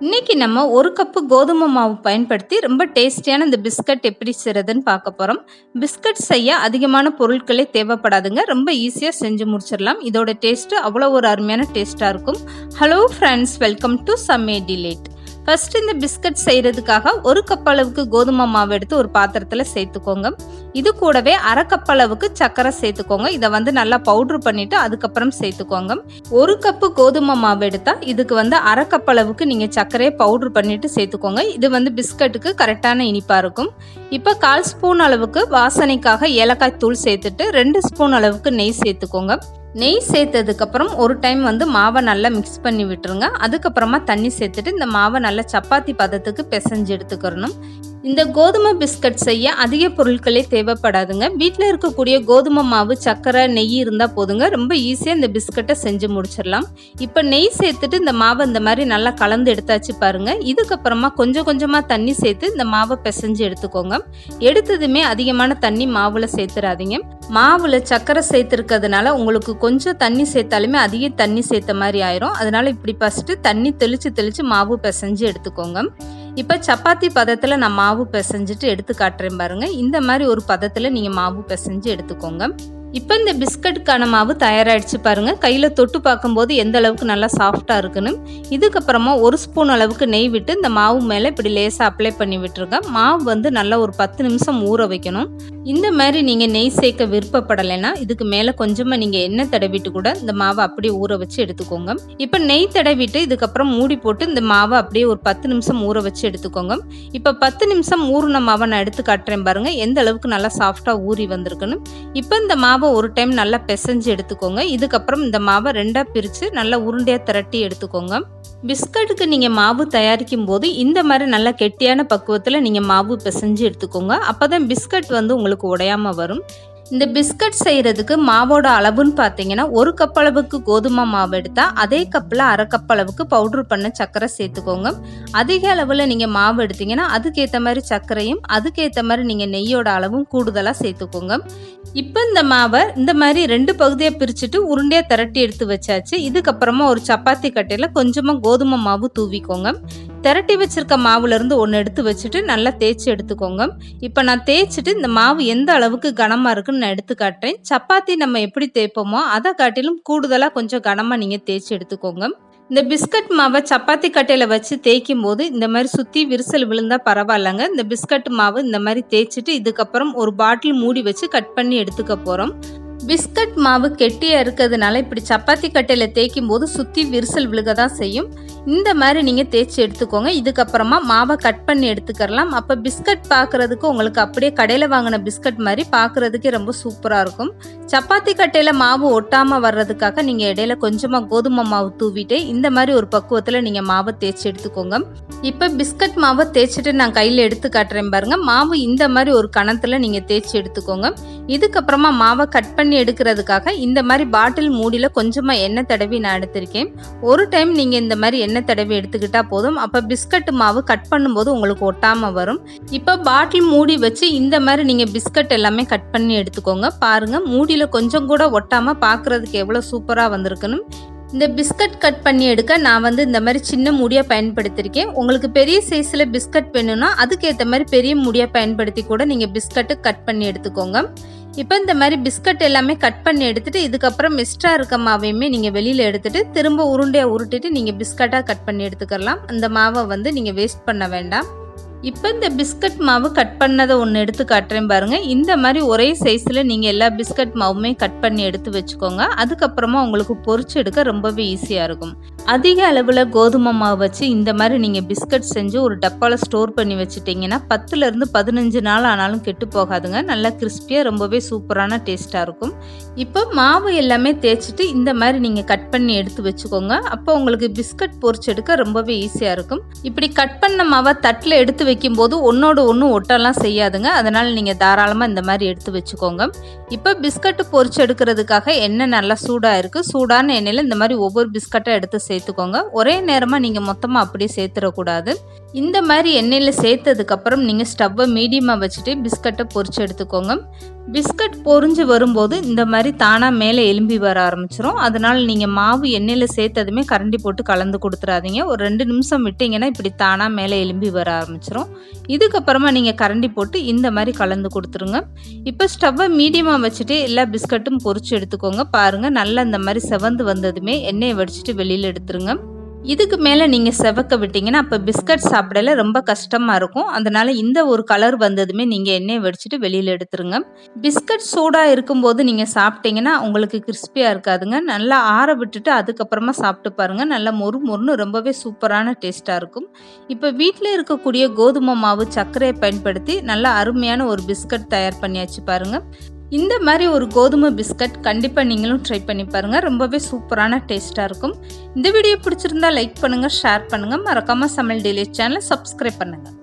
நம்ம ஒரு கப்பு கோதுமை மாவு பயன்படுத்தி ரொம்ப டேஸ்டியான இந்த பிஸ்கட் எப்படி செய்கிறதுன்னு பார்க்க போகிறோம் பிஸ்கட் செய்ய அதிகமான பொருட்களே தேவைப்படாதுங்க. ரொம்ப ஈஸியாக செஞ்சு முடிச்சிடலாம். இதோட டேஸ்ட்டு அவ்வளோ ஒரு அருமையான டேஸ்ட்டாக இருக்கும். ஹலோ ஃப்ரெண்ட்ஸ் வெல்கம் டு சம்மே டிலேட் ஃபர்ஸ்ட் இந்த பிஸ்கட் செய்கிறதுக்காக ஒரு கப் அளவுக்கு கோதுமை மாவு எடுத்து ஒரு பாத்திரத்தில் சேர்த்துக்கோங்க. இது கூடவே அரை கப் அளவுக்கு சர்க்கரை சேர்த்துக்கோங்க. இதை வந்து நல்லா பவுட்ரு பண்ணிட்டு அதுக்கப்புறம் சேர்த்துக்கோங்க. ஒரு கப்பு கோதுமை மாவு எடுத்தால் இதுக்கு வந்து அரை கப் அளவுக்கு நீங்கள் சர்க்கரையை பவுட்ரு பண்ணிட்டு சேர்த்துக்கோங்க. இது வந்து பிஸ்கட்டுக்கு கரெக்டான இனிப்பாக இருக்கும். இப்போ கால் ஸ்பூன் அளவுக்கு வாசனைக்காக ஏலக்காய் தூள் சேர்த்துட்டு ரெண்டு ஸ்பூன் அளவுக்கு நெய் சேர்த்துக்கோங்க. நெய் சேர்த்ததுக்கப்புறம் ஒரு டைம் வந்து மாவை நல்லா மிக்ஸ் பண்ணி விட்டுருங்க. அதுக்கப்புறமா தண்ணி சேர்த்துட்டு இந்த மாவை நல்லா சப்பாத்தி பதத்துக்கு பிசைஞ்சு எடுத்துக்கிறணும். இந்த கோதுமை பிஸ்கட் செய்ய அதிக பொருட்களே தேவைப்படாதுங்க. வீட்டில் இருக்கக்கூடிய கோதுமை மாவு சர்க்கரை நெய் இருந்தால் போதுங்க. ரொம்ப ஈஸியாக இந்த பிஸ்கட்டை செஞ்சு முடிச்சிடலாம். இப்போ நெய் சேர்த்துட்டு இந்த மாவை இந்த மாதிரி நல்லா கலந்து எடுத்தாச்சு பாருங்க. இதுக்கப்புறமா கொஞ்சம் கொஞ்சமாக தண்ணி சேர்த்து இந்த மாவை பிசைஞ்சு எடுத்துக்கோங்க. எடுத்ததுமே அதிகமான தண்ணி மாவில் சேர்த்துறாதீங்க. மாவில் சர்க்கரை சேர்த்துருக்கிறதுனால உங்களுக்கு கொஞ்சம் தண்ணி சேர்த்தாலுமே அதிக தண்ணி சேர்த்த மாதிரி ஆயிரும். அதனால இப்படி ஃபஸ்ட்டு தண்ணி தெளித்து தெளித்து மாவு பிசைஞ்சு எடுத்துக்கோங்க. இப்போ சப்பாத்தி பதத்தில் நான் மாவு பிசைஞ்சிட்டு எடுத்து காட்டுறேன் பாருங்கள் இந்த மாதிரி ஒரு பதத்தில் நீங்கள் மாவு பிசைஞ்சு எடுத்துக்கோங்க. இப்போ இந்த பிஸ்கட்டுக்கான மாவு தயாராகிடுச்சு பாருங்கள் கையில் தொட்டு பார்க்கும்போது எந்த அளவுக்கு நல்லா சாஃப்டாக இருக்குன்னு. இதுக்கப்புறமா ஒரு ஸ்பூன் அளவுக்கு நெய் விட்டு இந்த மாவு மேலே இப்படி லேசாக அப்ளை பண்ணி விட்டுருக்கேன் மாவு வந்து நல்லா ஒரு பத்து நிமிஷம் ஊற வைக்கணும். இந்த மாதிரி நீங்கள் நெய் சேர்க்க விருப்பப்படலைன்னா இதுக்கு மேலே கொஞ்சமாக நீங்கள் எண்ணெய் தடவிட்டு கூட இந்த மாவை அப்படியே ஊற வச்சு எடுத்துக்கோங்க. இப்போ நெய் தடவிட்டு இதுக்கப்புறம் மூடி போட்டு இந்த மாவை அப்படியே ஒரு பத்து நிமிஷம் ஊற வச்சு எடுத்துக்கோங்க. இப்போ பத்து நிமிஷம் ஊறின மாவை நான் எடுத்து காட்டுறேன் பாருங்கள் எந்த அளவுக்கு நல்லா சாஃப்டாக ஊறி வந்திருக்குன்னு. இப்போ இந்த மாவு ஒரு டைம் நல்லா பிசைஞ்சு எடுத்துக்கோங்க. இதுக்கப்புறம் இந்த மாவை ரெண்டாக பிரித்து நல்லா உருண்டையாக திரட்டி எடுத்துக்கோங்க. பிஸ்கட்டுக்கு நீங்கள் மாவு தயாரிக்கும் போது இந்த மாதிரி நல்லா கெட்டியான பக்குவத்தில் நீங்கள் மாவு பிசைஞ்சு எடுத்துக்கோங்க. அப்போ தான் பிஸ்கட் வந்து உங்களுக்கு உடையாமல் வரும். இந்த பிஸ்கட் செய்கிறதுக்கு மாவோட அளவுன்னு பார்த்தீங்கன்னா ஒரு கப் அளவுக்கு கோதுமை மாவு எடுத்தால் அதே கப்பில் அரை கப் அளவுக்கு பவுட்ரு பண்ண சர்க்கரை சேர்த்துக்கோங்க. அதிக அளவில் நீங்கள் மாவு எடுத்தீங்கன்னா அதுக்கேற்ற மாதிரி சர்க்கரையும் அதுக்கேற்ற மாதிரி நீங்கள் நெய்யோட அளவும் கூடுதலாக சேர்த்துக்கோங்க. இப்போ இந்த மாவை இந்த மாதிரி ரெண்டு பகுதியாக பிரிச்சுட்டு உருண்டையாக திரட்டி எடுத்து வச்சாச்சு. இதுக்கப்புறமா ஒரு சப்பாத்தி கட்டையில் கொஞ்சமாக கோதுமை மாவு தூவிக்கோங்க. திரட்டி வச்சிருக்க மாவுலேருந்து ஒன்று எடுத்து வச்சுட்டு நல்லா தேய்ச்சி எடுத்துக்கோங்க. இப்போ நான் தேய்ச்சிட்டு இந்த மாவு எந்த அளவுக்கு கனமாக இருக்குன்னு நான் எடுத்து காட்டுறேன். சப்பாத்தி நம்ம எப்படி தேய்ப்போமோ அதை காட்டிலும் கூடுதலாக கொஞ்சம் கனமாக நீங்கள் தேய்ச்சி எடுத்துக்கோங்க. இந்த பிஸ்கட் மாவை சப்பாத்தி கட்டையில் வச்சு தேய்க்கும் போது இந்த மாதிரி சுற்றி விரிசல் விழுந்தால் பரவாயில்லங்க. இந்த பிஸ்கட் மாவு இந்த மாதிரி தேய்ச்சிட்டு இதுக்கப்புறம் ஒரு பாட்டில் மூடி வச்சு கட் பண்ணி எடுத்துக்க போகிறோம் பிஸ்கட் மாவு கெட்டியாக இருக்கிறதுனால இப்படி சப்பாத்தி கட்டையில் தேய்க்கும் போது சுற்றி விரிசல் விழுக தான் செய்யும். இந்த மாதிரி நீங்கள் தேய்ச்சி எடுத்துக்கோங்க. இதுக்கப்புறமா மாவை கட் பண்ணி எடுத்துக்கலாம் அப்போ பிஸ்கட் பார்க்குறதுக்கு உங்களுக்கு அப்படியே கடையில் வாங்கின பிஸ்கட் மாதிரி பார்க்குறதுக்கே ரொம்ப சூப்பராக இருக்கும். சப்பாத்தி கட்டையில் மாவு ஒட்டாமல் வர்றதுக்காக நீங்கள் இடையில கொஞ்சமாக கோதுமை மாவு தூவிட்டு இந்த மாதிரி ஒரு பக்குவத்தில் நீங்கள் மாவை தேய்ச்சி எடுத்துக்கோங்க. இப்போ பிஸ்கட் மாவை தேய்ச்சிட்டு நான் கையில் எடுத்து காட்டுறேன் பாருங்கள் மாவு இந்த மாதிரி ஒரு கணத்தில் நீங்கள் தேய்ச்சி எடுத்துக்கோங்க. இதுக்கப்புறமா மாவை கட் பண்ணி எடுக்கிறதுக்காக இந்த மாதிரி பாட்டில் மூடியில் கொஞ்சமாக எண்ணெய் தடவி நான் எடுத்திருக்கேன். ஒரு டைம் நீங்கள் இந்த மாதிரி எண்ணெய் தடவி எடுத்துக்கிட்டால் போதும். அப்போ பிஸ்கட் மாவு கட் பண்ணும்போது உங்களுக்கு ஒட்டாமல் வரும். இப்போ பாட்டில் மூடி வச்சு இந்த மாதிரி நீங்கள் பிஸ்கட் எல்லாமே கட் பண்ணி எடுத்துக்கோங்க. பாருங்கள் மூடியில் கொஞ்சம் கூட ஒட்டாமல் பார்க்குறதுக்கு எவ்வளோ சூப்பராக வந்திருக்குன்னு. இந்த பிஸ்கட் கட் பண்ணி எடுக்க நான் வந்து இந்த மாதிரி சின்ன முடியாக பயன்படுத்தியிருக்கேன் உங்களுக்கு பெரிய சைஸில் பிஸ்கட் வேணும்னா அதுக்கேற்ற மாதிரி பெரிய முடியாக பயன்படுத்தி கூட நீங்கள் பிஸ்கட்டு கட் பண்ணி எடுத்துக்கோங்க. இப்போ இந்த மாதிரி பிஸ்கட் எல்லாமே கட் பண்ணி எடுத்துகிட்டு இதுக்கப்புறம் எக்ஸ்ட்ரா இருக்க மாவையுமே நீங்கள் வெளியில் எடுத்துகிட்டு திரும்ப உருண்டையாக உருட்டிட்டு நீங்கள் பிஸ்கட்டாக கட் பண்ணி எடுத்துக்கலாம். அந்த மாவை வந்து நீங்கள் வேஸ்ட் பண்ண வேண்டாம். இப்போ இந்த பிஸ்கட் மாவு கட் பண்ணதை ஒன்று எடுத்து காட்டுறேன் பாருங்கள் இந்த மாதிரி ஒரே சைஸில் நீங்கள் எல்லா பிஸ்கட் மாவுமே கட் பண்ணி எடுத்து வச்சுக்கோங்க. அதுக்கப்புறமா உங்களுக்கு பொறிச்சு எடுக்க ரொம்பவே ஈஸியாக இருக்கும். அதிக அளவில் கோதுமை மாவு வச்சு இந்த மாதிரி நீங்கள் பிஸ்கட் செஞ்சு ஒரு டப்பாவில் ஸ்டோர் பண்ணி வச்சுட்டிங்கன்னா பத்துலேருந்து பதினஞ்சு நாள் ஆனாலும் கெட்டு போகாதுங்க. நல்லா கிறிஸ்பியாக ரொம்பவே சூப்பரான டேஸ்ட்டாக இருக்கும். இப்போ மாவு எல்லாமே தேய்ச்சிட்டு இந்த மாதிரி நீங்கள் கட் பண்ணி எடுத்து வச்சுக்கோங்க. அப்போ உங்களுக்கு பிஸ்கட் பொறிச்செடுக்க எடுக்க ரொம்பவே ஈஸியாக இருக்கும். இப்படி கட் பண்ண மாவை தட்டில் எடுத்து வைக்கும்போது ஒன்றோட ஒன்று ஒட்டெல்லாம் செய்யாதுங்க. அதனால் நீங்கள் தாராளமாக இந்த மாதிரி எடுத்து வச்சுக்கோங்க. இப்போ பிஸ்கட்டு பொறிச்செடுக்கிறதுக்காக எண்ணெய் நல்லா சூடாக இருக்குது சூடான எண்ணெயில் இந்த மாதிரி ஒவ்வொரு பிஸ்கட்டை எடுத்து சேர்த்துக்கோங்க. ஒரே நேரமாக நீங்கள் மொத்தமாக அப்படியே சேர்த்துடக்கூடாது. இந்த மாதிரி எண்ணெயில் சேர்த்ததுக்கப்புறம் நீங்கள் ஸ்டவ்வை மீடியமாக வச்சுட்டு பிஸ்கட்டை பொறிச்சு எடுத்துக்கோங்க. பிஸ்கட் பொறிஞ்சு வரும்போது இந்த மாதிரி தானாக மேலே எலும்பி வர ஆரம்பிச்சிரும். அதனால் நீங்கள் மாவு எண்ணெயில் சேர்த்ததுமே கரண்டி போட்டு கலந்து கொடுத்துறாதீங்க. ஒரு ரெண்டு நிமிஷம் விட்டிங்கன்னா இப்படி தானாக மேலே எலும்பி வர ஆரம்பிச்சிரும். இதுக்கப்புறமா நீங்கள் கரண்டி போட்டு இந்த மாதிரி கலந்து கொடுத்துருங்க. இப்போ ஸ்டவ்வை மீடியமாக வச்சுட்டு எல்லா பிஸ்கட்டும் பொறிச்சு எடுத்துக்கோங்க. பாருங்கள் நல்லா இந்த மாதிரி செவந்து வந்ததுமே எண்ணெயை வடிச்சிட்டு வெளியில் எடுத்துருங்க. இதுக்கு மேலே நீங்கள் செவக்க விட்டிங்கன்னா அப்போ பிஸ்கட் சாப்பிடல ரொம்ப கஷ்டமாக இருக்கும். அதனால் இந்த ஒரு கலர் வந்ததுமே நீங்கள் எண்ணெயை வடிச்சிட்டு வெளியில் எடுத்துருங்க. பிஸ்கட் சூடாக இருக்கும்போது நீங்கள் சாப்பிட்டீங்கன்னா உங்களுக்கு கிறிஸ்பியாக இருக்காதுங்க. நல்லா ஆற விட்டுட்டு அதுக்கப்புறமா சாப்பிட்டு பாருங்கள் நல்லா மொறு மொறுன்னு ரொம்பவே சூப்பரான டேஸ்ட்டாக இருக்கும். இப்போ வீட்டில் இருக்கக்கூடிய கோதுமை மாவு சர்க்கரையை பயன்படுத்தி நல்லா அருமையான ஒரு பிஸ்கட் தயார் பண்ணியாச்சு பாருங்கள் இந்த மாதிரி ஒரு கோதுமை பிஸ்கட் கண்டிப்பாக நீங்களும் ட்ரை பண்ணி பாருங்கள் ரொம்பவே சூப்பரான டேஸ்ட்டாக இருக்கும். இந்த வீடியோ பிடிச்சிருந்தா லைக் பண்ணுங்கள் ஷேர் பண்ணுங்கள் மறக்காமல் சமையல் டெய்லி சேனலை சப்ஸ்கிரைப் பண்ணுங்கள்